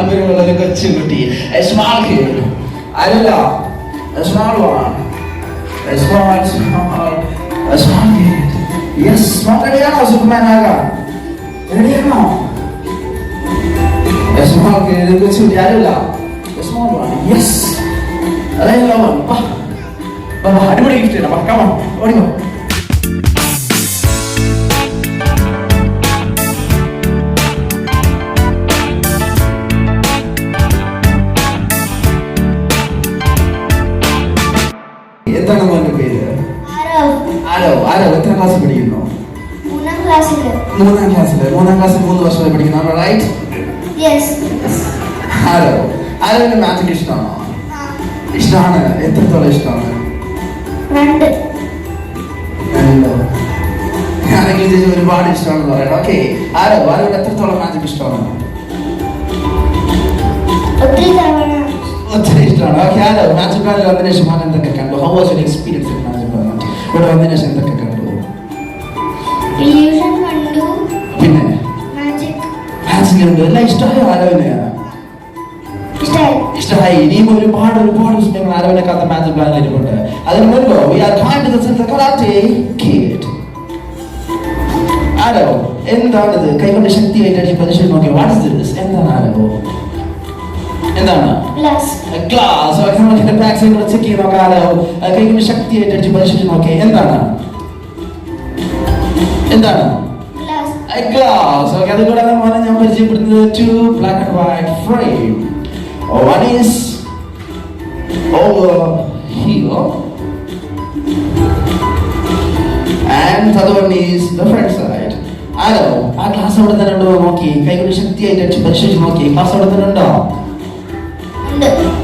ഒരു കൊച്ചു കുട്ടി A small kid. അല്ല A small one. A small, small, a small kid. Yes, small റെഡിയാണോ ആകാൻ റെഡിയാണോ kid, ഒരു കൊച്ചു കുട്ടി. അതായത് അവൻ. വാ. വാ, വാ, അടിപൊളി ഗിഫ്റ്റ് ആണ് come on, ഓടിക്കോ ആരോ ആരോ എത്ര ക്ലാസ് പഠിക്കുന്നു? മൂന്നാം ക്ലാസ്സിൽ മൂന്നാം ക്ലാസ്സിൽ മൂന്നാം ക്ലാസ്സിൽ മൂന്ന് വർഷമായി പഠിക്കുന്നു. റൈറ്റ് ആരോ? ആരോന്റെ മാജിക് ഇഷ്ടമാണോ? ഇഷ്ടമാണ്. എത്രത്തോളം ഇഷ്ടമാണ്? രണ്ട്. ഞാനെങ്കിലും ചേച്ചി ഒരുപാട് ഇഷ്ടമാണെന്ന് പറയണം. ഓക്കെ ആരോ? ആരോട് എത്രത്തോളം മാജിക് ഇഷ്ടമാണ്? ഒത്തിരി ഇഷ്ടമാണ്. ഓക്കെ ആരോ? മാജിക് ശേഷം എന്തൊക്കെ കണ്ടു? ഹൗ വാസ് യുവർ എക്സ്പീരിയൻസ് ഇവിടെ വന്നതിന് ശേഷം എന്തൊക്കെ കണ്ടു. പിന്നെ? മാജിക് ഉണ്ട് എല്ലാം ഇഷ്ടമായ ആരോനെ ഇഷ്ടമായി ഇനിയും ഒരുപാട് ഒരുപാട് വിഷയങ്ങൾ ആരോനെ കാത്ത മാജിക് പ്ലാനിൽ ഇരിപ്പുണ്ട് അതിന് മുൻപ് we are kind to the karate kid ആരോ? എന്താണിത് കൈകൊണ്ട് ശക്തിയായിട്ട് അടിച്ച് പരിശോധന നോക്കി വാട്ട് ഇസ് ദിസ് എന്താണ് ആരോ? എന്താണ്? ഗ്ലാസ് സൈഡ് ചെക്ക് ചെയ്ത് നോക്കാലോ കൈകൊണ്ട് ശക്തിയായിട്ട് അടിച്ച് പരിശോധിച്ച് നോക്കി എന്താണ്? എന്താണ്? ഗ്ലാസ് ഓക്കെ അതുകൂടാതെ മോനെ ഞാൻ പരിചയപ്പെടുന്നത് two black and white frame one is over here and other one is the front side ആരോ ആ ഗ്ലാസ് അവിടെ തന്നെ ഉണ്ടോ നോക്കി. കൈകൊണ്ട് ശക്തിയായിട്ട് അടിച്ച് പരിശോധിച്ച് നോക്കി. ഗ്ലാസ് അവിടെ തന്നെ ഉണ്ടോ?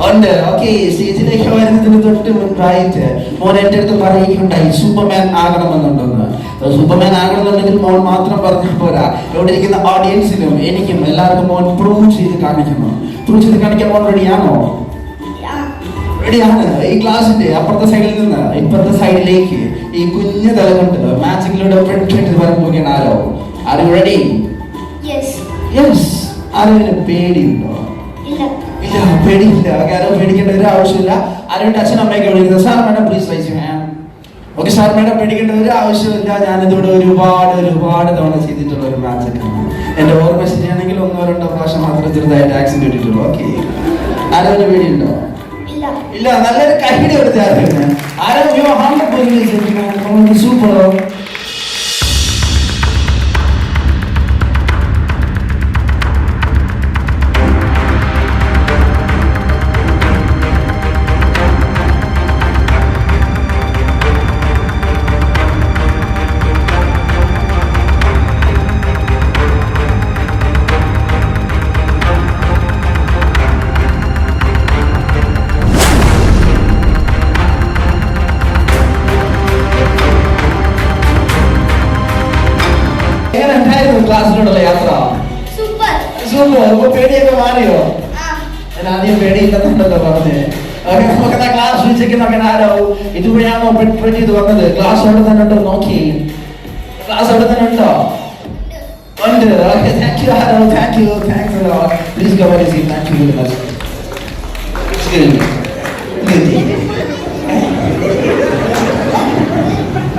ഉണ്ട്. ഓക്കെ സ്റ്റേജിലേക്ക് വരുന്നതിന് തൊട്ട് മുൻപായിട്ട് മോൻ എന്റെ അടുത്ത് പറയുകയുണ്ടായി സൂപ്പർമാൻ ആകണമെന്നുണ്ടെന്ന്. സൂപ്പർമാൻ ആകണമെന്നുണ്ടെങ്കിൽ മോൻ മാത്രം പറഞ്ഞാൽ പോരാ. ഇവിടെ ഇരിക്കുന്ന ഓഡിയൻസിനും എനിക്കും എല്ലാവർക്കും മോൻ പ്രൂവ് ചെയ്ത് കാണിക്കുന്നു. പ്രൂവ് ചെയ്ത് കാണിക്കാൻ മോൻ റെഡിയാണോ റെഡിയാണ് ഈ ക്ലാസിന്റെ അപ്പുറത്തെ സൈഡിൽ നിന്ന് ഇപ്പുറത്തെ സൈഡിലേക്ക് ഈ കുഞ്ഞു തല കൊണ്ട് മാജിക്കിലൂടെ പെട്ടെന്ന് വരാൻ പോവുകയാണ് ആരോ? ആരോ റെഡി യെസ് യെസ് ആരോ പേടിയുണ്ടോ? പേടിയില്ല. ആരും പേടിക്കേണ്ട ഒരു ആവശ്യമില്ല. ആരും അച്ഛൻ അമ്മയൊക്കെ വിളിക്കുന്നത് sir madam please raise hand okay sir madam പേടിക്കേണ്ട ഒരു ആവശ്യമില്ല. ഞാനിതിവിടെ ഒരുപാട് ഒരുപാട് തവണ ചെയ്തിട്ടുള്ള ഒരു മാച്ചൊക്കെയാണ് എന്റെ ഓർമ്മ ശരിയാണെങ്കിൽ ഒന്നോ രണ്ടോ പ്രാവശ്യം മാത്രം ചെറുതായിട്ട് ആക്സിഡന്റ് ഇട്ടിട്ടുള്ളൂ ഓക്കെ ആരോഗ്യ പേടിയുണ്ടോ? ഇല്ല. നല്ലൊരു കൈയുടെ എടുത്ത് ആരോഗ്യം ആരോഗ്യം ഹൺഡ്രഡ് സൂപ്പർ പേടിയൊക്കെ മാറിയോ ആ. ഞാൻ ആദ്യം പേടിയില്ലെന്നുണ്ടല്ലോ പറഞ്ഞ്. ഓക്കെ നമുക്ക് എന്നാ ക്ലാസ് വിളിച്ചേക്ക് നോക്കാൻ ആരോ ഇതുവഴിയാണോ പ്രിന്റ് ചെയ്ത് വന്നത് ക്ലാസ് അവിടെ തന്നെ ഉണ്ടോ? നോക്കി. ക്ലാസ് അവിടെ തന്നെ ഉണ്ടോ? ഉണ്ട്. Okay thank you arrow? Thank you thanks please go very see thank you very much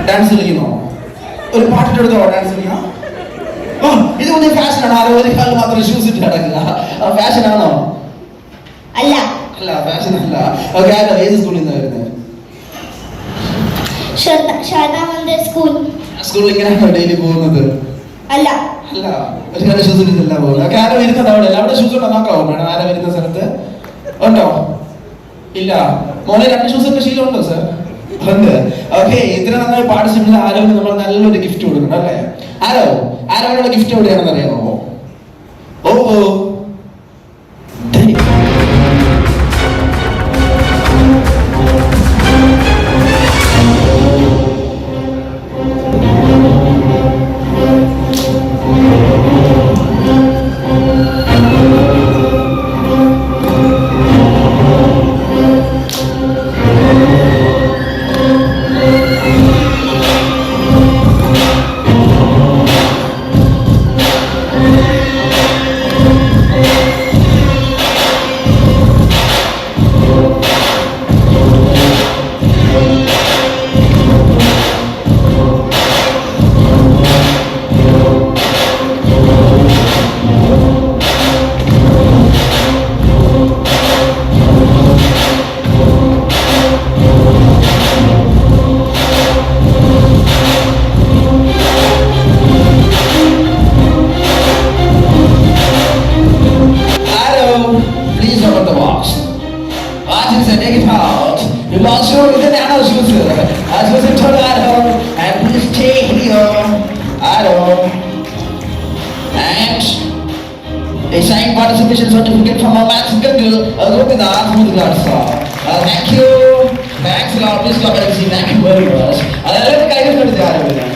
dance കളിക്കുന്നോ? ഒരു പാട്ടിട്ട് എടുത്തോ ഡാൻസ് കളിക്കാം ഓ ഇത് ഒന്ന് ഫാഷനാണ്. ആരോ ഒരു കാലം മാത്രം ഷൂസ് ഇട്ട് നടക്കുക. ഫാഷൻ ആണോ അല്ല. അല്ല ഫാഷൻ അല്ല ഓക്കെ ആരോ? ഏത് സ്കൂളിൽ നിന്ന് വരുന്നത് സ്കൂൾ സ്കൂളിൽ ഇങ്ങനെയാണോ ഡെയിലി പോകുന്നത്? അല്ല. അല്ല ഒരു കാലം ഷൂസ് ഇട്ടില്ല പോകുന്നത്. ഓക്കെ ആരോ വരുന്നത് അവിടെ? അല്ല അവിടെ ഷൂസ് ഉണ്ടോ? നോക്കാവോ? മേഡം ആരോ വരുന്ന സ്ഥലത്ത്? ഉണ്ടോ? ഇല്ല. മോനെ രണ്ട് ഷൂസ് ഒക്കെ ഉണ്ടോ സർ ഉണ്ട്. ഓക്കെ ഇത്ര നന്നായി പാടിച്ചിട്ടുള്ള ആരോഗ്യം നമ്മൾ നല്ലൊരു ഗിഫ്റ്റ് കൊടുക്കണം അല്ലേ? ആരോ? ആരോടെ ഗിഫ്റ്റ് എവിടെയാണെന്ന് അറിയാമോ ഓ ഓ I was a total at home. I will stay here at home. And a signed participation certificate from our maths Google, a look at the Ahmad Thank you. Thanks a lot. Please come and see. Thank you very much. I look at you.